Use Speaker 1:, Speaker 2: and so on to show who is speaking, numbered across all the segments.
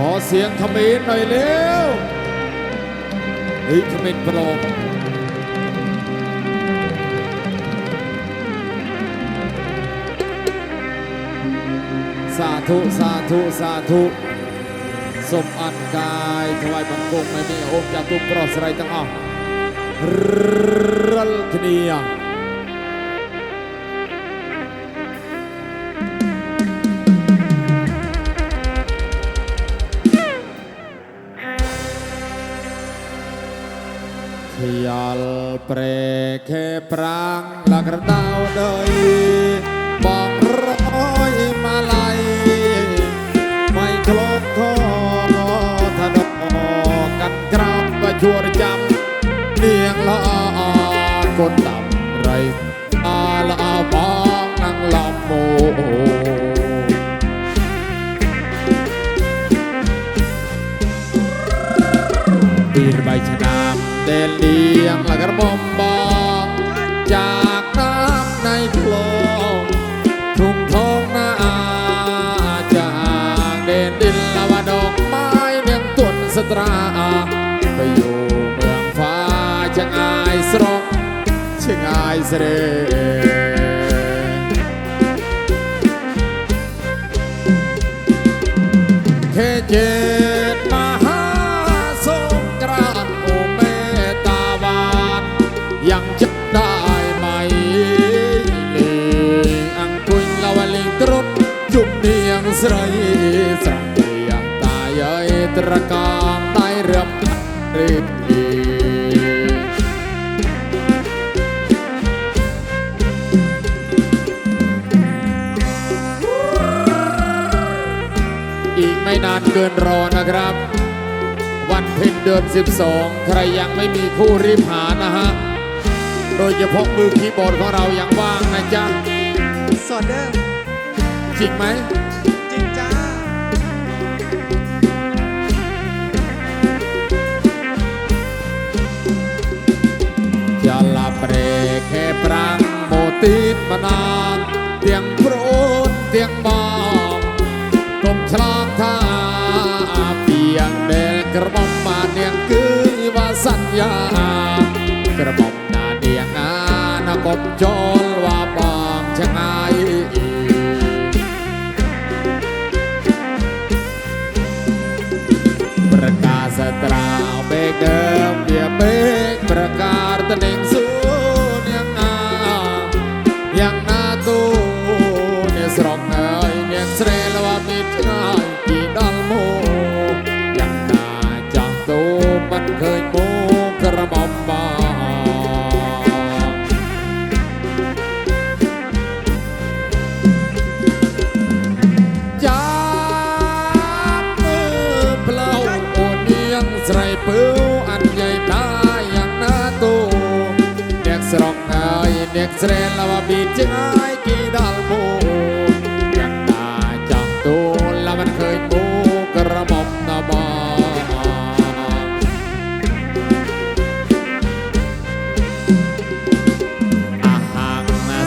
Speaker 1: ขอเสียงขมรหน่อยเร็วเฮ้ยเขมรโปรมสาธุ สาธุ สาธุ สมอันกายถวายบังคมไม่มีโอมจากทุกปรอสไรตั้งอะรัล เปรเคปรางหลักระดาวดยบอกร้อยมาลัยไม่คลบคอถนอกันกราบประชวรจำเนียงละอากดดำไร เดนเลียงและกระบอมบองจากน้ำในคลองทุ่งทองนาจากเดนดินละวาดอกไม้เมืองตุนสตราไปอยู่เมืองฟ้าช่างอายสรองช่างอายเสรเจ ตรกาใต้เรือรีบดีอีกไม่นานเกินรอนะครับ วันเพ็ญเดือน 12 ใครยังไม่มีคู่รีบหานะฮะ โดยเฉพาะมือคีย์บอร์ดของเรายังว่างนะจ๊ะ
Speaker 2: สอดเด้อ
Speaker 1: จริงไหม ប្រាំងមកទីបដានទាំងប្រូនទាំងបងកុំឆ្លងថាពីយ៉ាងដែលក្រមុំបាននាងគឺវាសញ្ញាក្រមុំណានាងណាកុំចោ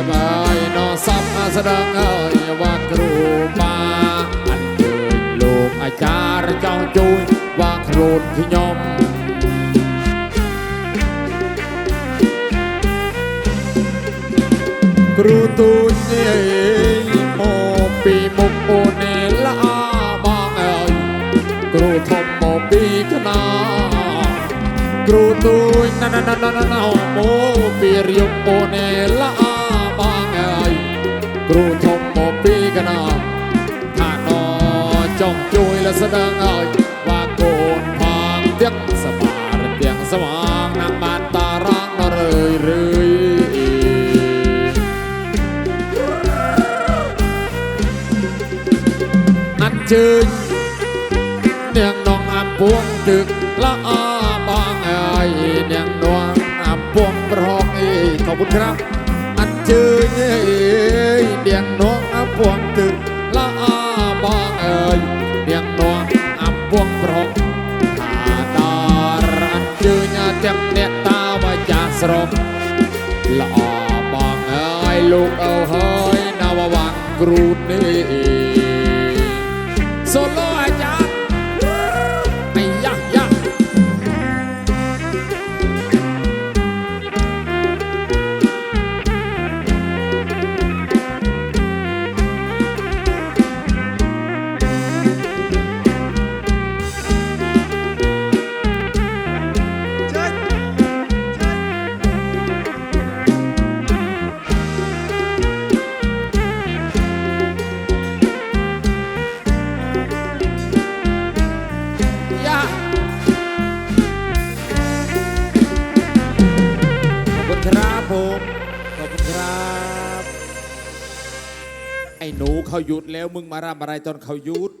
Speaker 1: ៀបហើយនសាប់ស្ដឹងហើយវត្តគ្រូបាអញ្ជើញលោកអាចារ្យចង់ជួយវាខ្លួនខ្ញុំគ្រូទូចនេះមកពីមុខអូនល្អបងអើយគ្រូធំមកពីខ្នងគ្រូទូចណាណាណាណាមកពីរៀបអូនល្អ គ្រូធំមកពីកណ្ដាលថាណចង់ជួយលស្ដឹងឲ្យវាកូនផងទៀតសបារទៀងស្មងណាំបានតារងនរឿយរឿយអត់ជើញទៀងនងអាពួនទឹកល្អបងអើយទៀងនងអាពួនប្រហុកអីខอบคุณครับ ลูกเอาหอยนาววังกรูด จ้าขอบคุณครับผมขอบคุณครับ ไอ้หนูเขาหยุดแล้วมึงมาร่ำอะไรจนเขาหยุด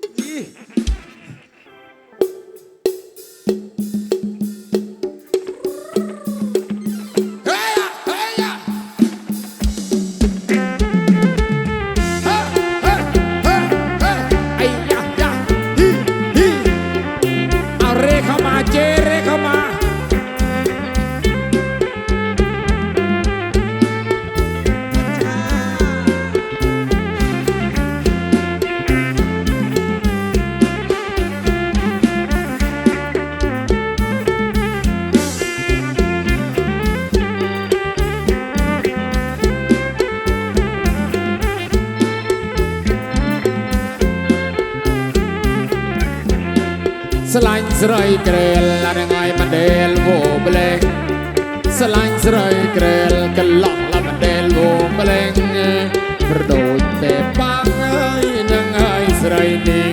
Speaker 1: ស្រឡាញ់ស្រីក្រែលអានឹងឲ្យមិនដែលវោប្លែងស្រឡាញ់ស្រីក្រែលកន្លងឡាមិនដែលវោប្លែងប្រដូចតែបាក់ហើយនឹងឲ្យស្រីនេះ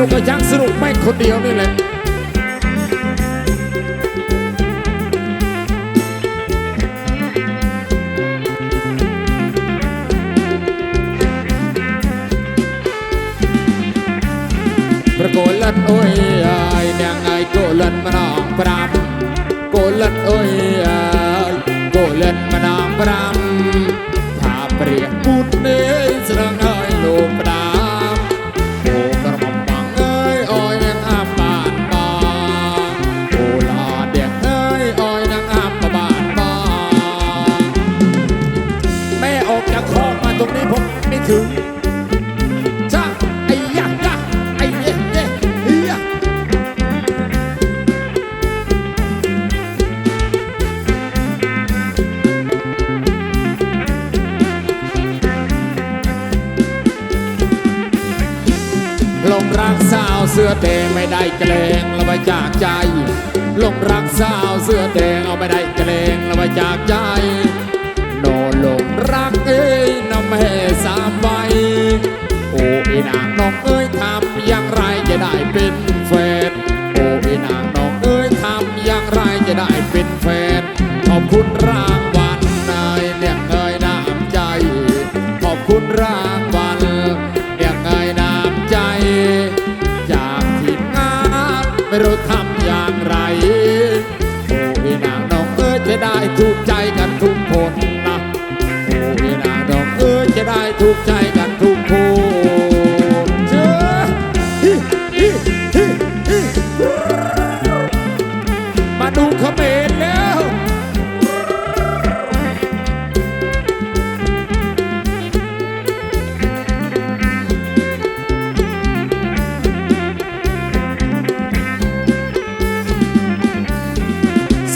Speaker 1: นุกก็ยังสนุกไม่คนเดียวนี่แหละប្រកូលិតអុយអើយអ្នកឯងកូលិតម្ដង5កូលិតអុយអើយកូលិតម្ដង5 สาวเสื้อแดงเอาไปได้กระเลงราไปจากใจ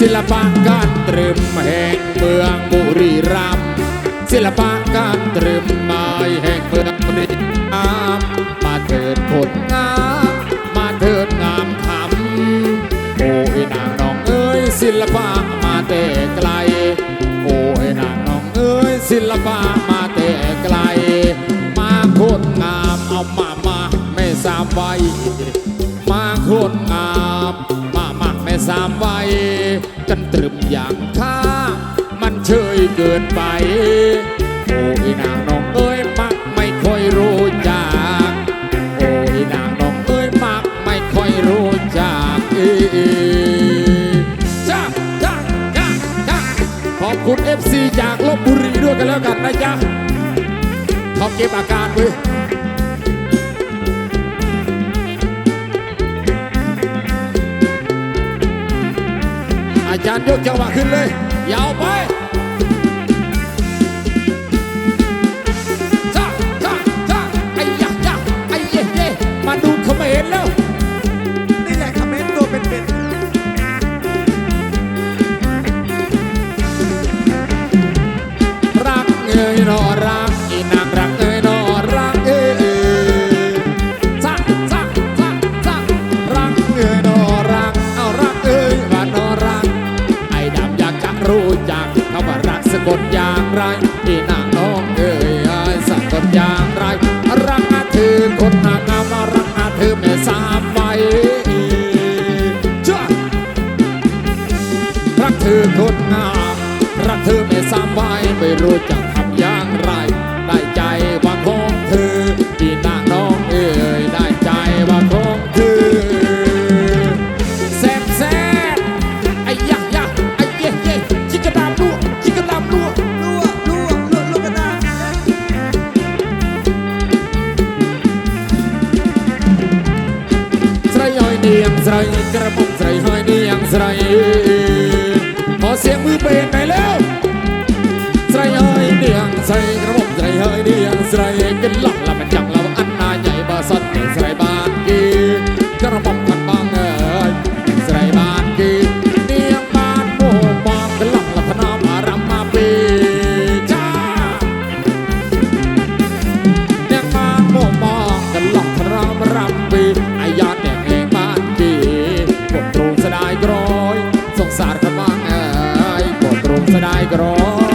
Speaker 1: ศิลปะการตรึมแห่งเมืองบุรีรัมศิลปะการตรึมไม้แห่งเมืองบุรีรัมมาเถิดผลงามมาเถิดงามคำโอ้ยนางน้องเอ้ยศิลปะมาแต่ไกล โอ้ยนางน้องเอ้ยศิลปะมาแต่ไกล มาโคตรงามเอามามาไม่สามไวมาโคตรงามมามาไม่สามไว กันตรึมอย่างข้ามันเฉยเกินไปโอ้ยนางน้องเอ้ยมักไม่ค่อยรู้จักโอ้ยนางน้องเอ้ยมักไม่ค่อยรู้จักเอจ้าจ้าจ้าจ้าขอบคุณเอฟซีจากลบบุรีด้วยกันแล้วกันนะจ๊ะขอบเก็บอาการไว้ ยกจังหวะขึ้นเลยยาวไป ไร
Speaker 2: นี่นา
Speaker 1: งน้องเอ๋ยสักตนอย่างไร รักอาเธอคนหากามรักอาเธอไม่สามไว้รักเธอคนงามรักเธอไม่สามไว้ไม่รู้จัก សារក្បាំងអើយក៏ទ្រង់ស្ដាយក្រ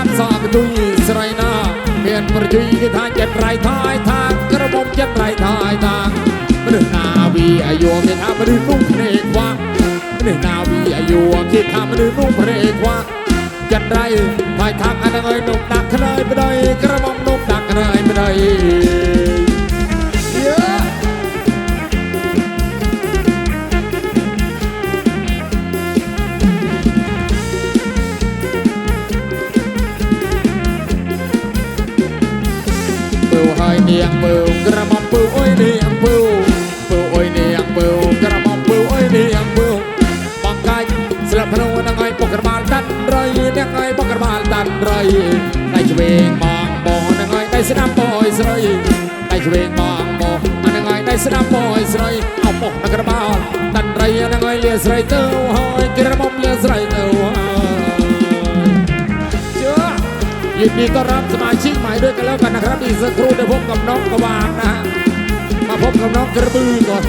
Speaker 1: បានសក់ទុយស្រីណា មានប្រជុយគេថាចិត្តត្រៃថាយថាក្រមុំចិត្តត្រៃថាយថាមនុស្សណាវីអាយុគេថាមនុស្សនោះព្រេខ្វាក់មនុស្សណាវីអាយុគេថាមនុស្សនោះព្រេខ្វាក់ចិត្តត្រៃថាយថាអានឹងអើយនោះដាក់ខ្នើយប្តីក្រមុំនោះដាក់ខ្នើយប្តី ពើក្រមអំពើអុយនេះអំពើពើអុយនេះអំពើក្រមអំពើអុយនេះអំពើបងកាច់ស្លាប់ភ្នូនឹងឲ្យបុកក្បាលដាត់រយនឹងឲ្យបុកក្បាលដាត់រយដៃឆ្វេងបងបងនឹងឲ្យដៃស្ដាប់បងអុយស្រីដៃឆ្វេងបងបងនឹងឲ្យដៃស្ដាប់បងអុយស្រីអពុកក្បាលដាត់រយនឹងឲ្យលាស្រីទៅហើយក្រមអំលាស្រីទៅយឺតនេះក៏រាប់សមាជិក กกระบาลตันไรนังไงเลียสไรเต้าหอยกระมองเลียสไรเต้าหอยเจ้า ยินดีต้อนรับสมาชิกใหม่ด้วยกันแล้วกันนะครับอีกสักครู่ได้พบกับน้องกวางนะฮะมาพบกับน้องกระบือก่อน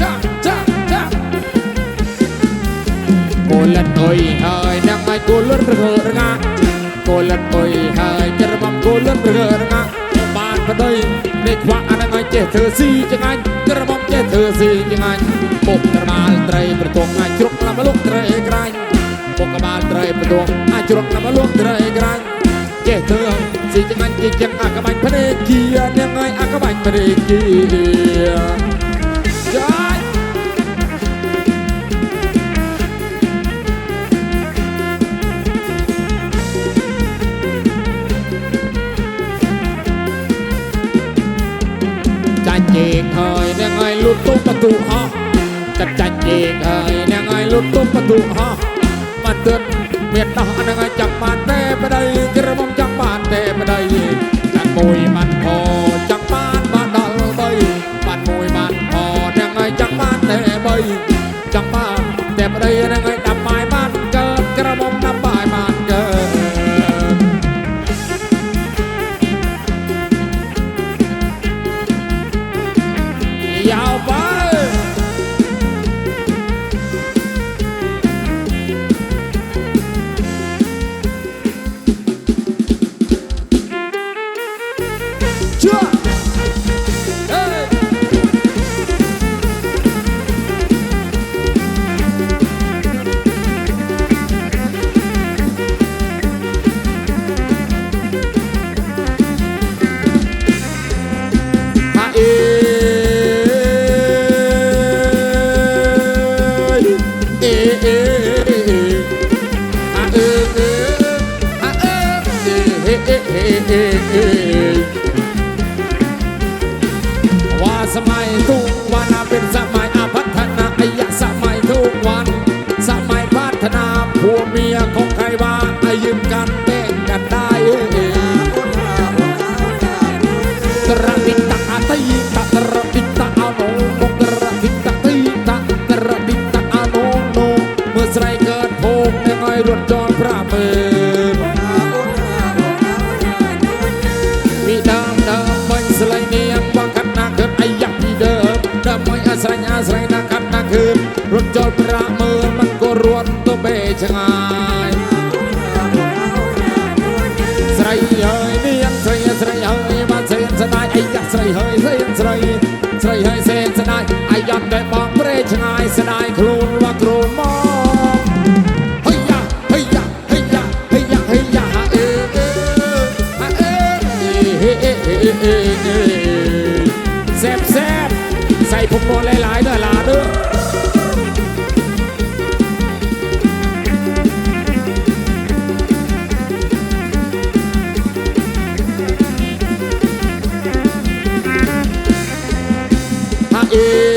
Speaker 1: จ้าจ้าจ้าโกลันโอยเฮยนังไงโกลันเรือระงะโกลันโอยเฮยกระบำโกลันเรือระงะบ้านพะเดยในควักอันไงเจเธอซีจังไงกระบำเจเธอซีจังไงปกกระบาลไตรประตงไงจุกละมาลุกไตรไกร ปกบาลไตรประดวงอาจรกนำมาลวงไตร ធ្វើស៊ីចាំញ់ជាជាងអកបាញ់ភ្នែកជានឹងហើយអកបាញ់ព្រេកជាចាយចាច់ជេកហើយនឹងហើយលុតទុំប្រទូអោះចាច់ចាច់ជេកហើយនឹងហើយលុតទុំប្រទូអោះមកទឹកមានដោះនឹងហើយចាំបានទេប្តីក្រមុំ จังป้าแต่ไปได้ยังไง លត់ដល់50000ពីដើមដើមបាញ់ស្លែងនាងបងកាត់ណាគិតអាយ៉ាពីដើមដើមមកអាស្រ័យអាស្រ័យណាកាត់ណាគិតរត់ចូល50000មិនក៏រត់ទៅបេឆ្ងាយស្រីហើយនាងស្រីស្រីហើយមកសេនស្ដាយអាយ៉ាស្រីហើយសេនស្រីស្រីហើយសេនស្ដាយអាយ៉ាតែបងប្រេឆ្ងាយស្ដាយខ្លួនមក yeah.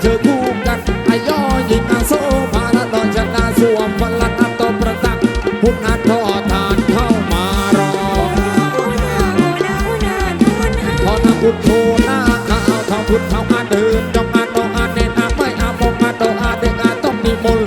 Speaker 1: เชิดคู่กันไอย่อยิงอาโซพาละนอนชนะสวมพลังอัต้ประตักหุ่นอันทอทานเข้ามารอพอนาพุทโธหน้าข้าวทองพุทธเขาอาเดินจงอาโนอาเนนอาไม่อาบงอาโตอาเดกอาต้องมีมล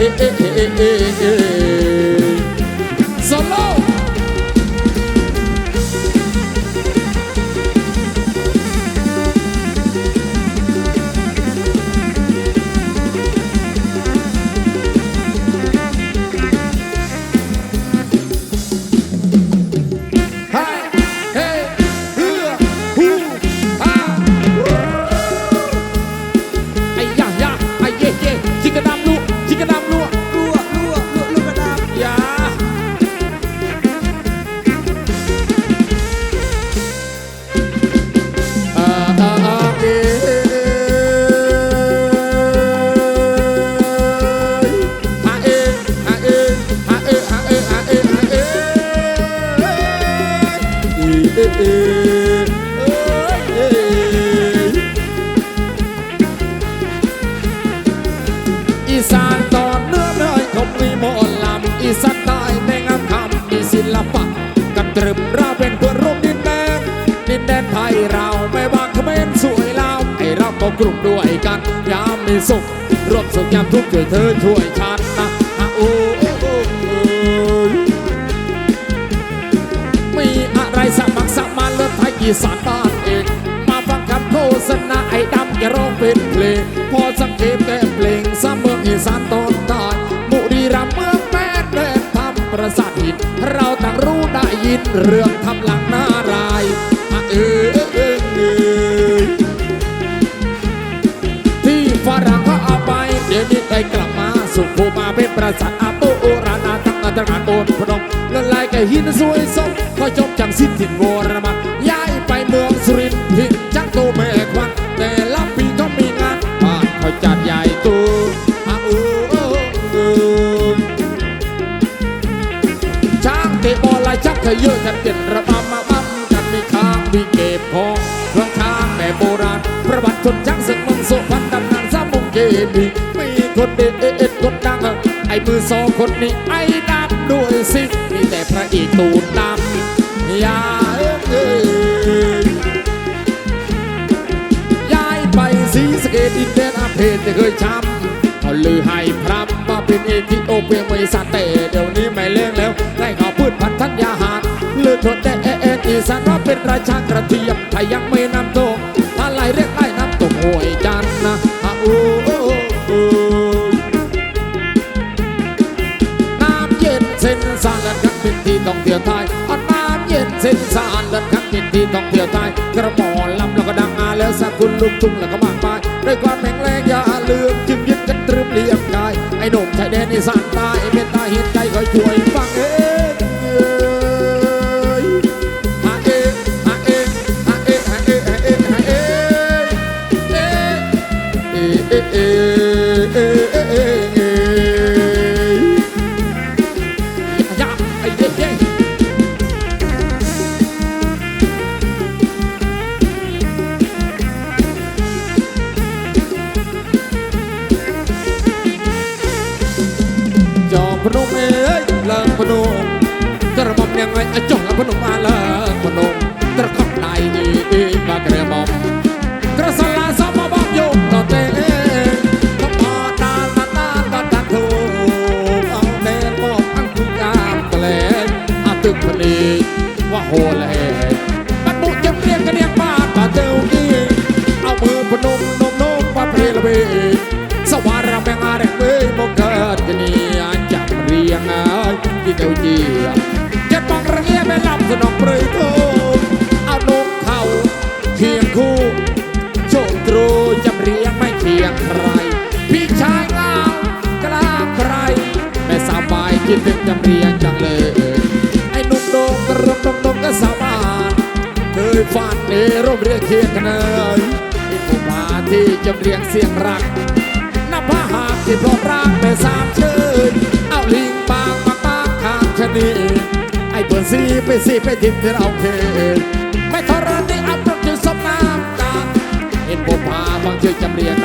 Speaker 1: เอ้เอ้เยามมีสุขร่วมสุขยามทุกข์ช่วยเธอช่วยฉันนะอะโอ้โอ้โอ้มีอะไรสมัครสมานเลือไทยอีสานบ้านเองมาฟังคำโฆษณาไอ้ดำแกร้องเป็นเพลง พอสังเกตแต่เพลงสมเมืองอีสานตอนใต้บุรีรัมย์เมืองแม่เดินทำประสาทหินเราต่างรู้ได้ยินเรื่องทำหลังหน้ารายอะเออ ได้กลับมาสุขภูมาเป็นประสาทอาโปโอรานาตั้งอันตรานโอนพนมละลายแก่หินสวยสมพอจบจังสิ้นถิ่นโวร มือสองคนนี้ไอ้ดำด้วยสิมีแต่พระเอกตูนดำยายเอ้ยย้ายไปสีสะเกตดินแดนอาเพศจะเคยช้ำเขาลือให้พรำมาเป็นเอธิโอเปียไม่สัตว์แต่เดี๋ยวนี้ไม่เลี้ยงแล้วได้ข่าพืชพันธัญญาหารเลือดทนแต่เอเอ็นอีสานว่าเป็นราชากระเทียมถ้ายังไม่นำตกถ้าไหลเรียกไล่น้ำตกหวย ที่ท่องเที่ยวไทยอาน้ำเย็นเส้นสานเละกันเป็นที่ท่องเที่ยวไทยกระหม่อมลำแล้วก็ดังอาแล้วสกุณลูกทุ่งแล้วก็มากมายด้วยความแข็งแรงอย่าลืมจึงยึดกันตรึมเรียมกายไอ้หนุ่มชายแดนอีสานใต้เมตตาเห็นใจคอยช่วย พนมกระหม่อมยังไงอะจอมพนมมาเลิ เคยฝันในร่มเรียงเคียงกันเลยไอ้ผู้มาที่จำเรียงเสียงรักนับพระหากที่พร้อมรักแม่สามเชยเอาลิงบางมาปางข้างชนีไอ้เปิดซีไปซีไปทิมที่เราเคยไม่ทรณีอับรถจึงสมน้ำตาเห็นบุพาบางชื่อจำเรียง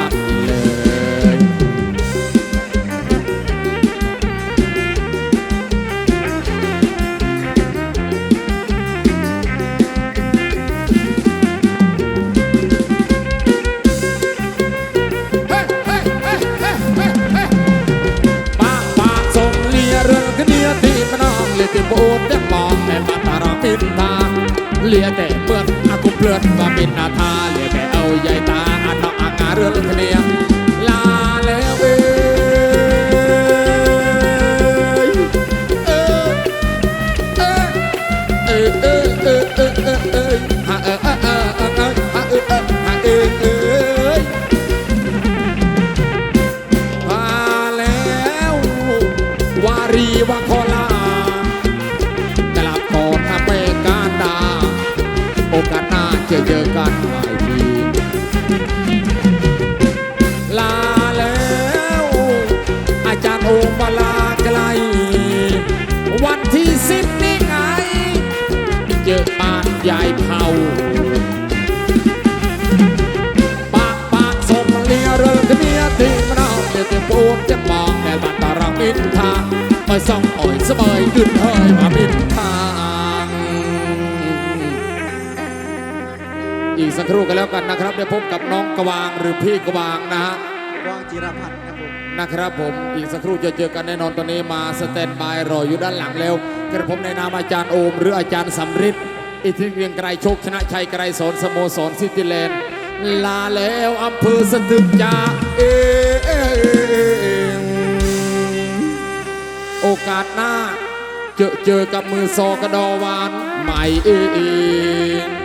Speaker 1: จะเจอกันใหม่ทีลาแล้ว อาจารย์โอมาลาไกล วันที่สิบนี่ไง เจอบ้านยายเผาปากปากส่งเลียเรื่องเมียที่มันเอาเดี๋ยวจะปวดจะมองแต่บันตารังมินทาไม่ส่องอ่อยสบายขึ้นเฮยมามินทา สักครู่กันแล้วกันนะครับเดี๋ยวพบกับน้องกวางหรือพี่กวางนะฮะ
Speaker 2: กวางจิรพัฒน์ครับผม
Speaker 1: นะครับผมอีกสักครู่จะเจอกันแน่นอนตอนนี้มาสแตนบายรออยู่ด้านหลังแล้วกระผมในนามอาจารย์โอม หรืออาจารย์สำริดอิทธิเรียงไกรโชคชนะชัยไกรสอนสโมสรซิตี้แลนด์ลาแล้วอำเภอสตึกจาเองโอกาสหน้า เจอเจอกับมือซอกระดอวานใหม่เอง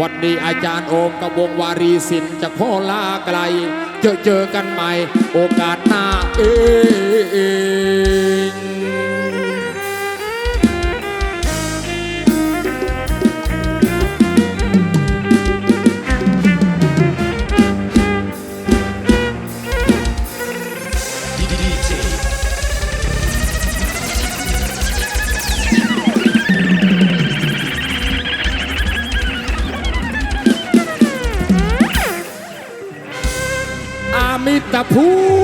Speaker 1: วันนี้อาจารย์โอมกับวงวารีสินจากพ่อลาไกล เจอเจอกันใหม่ โอกาสหน้าเอง Liverpool.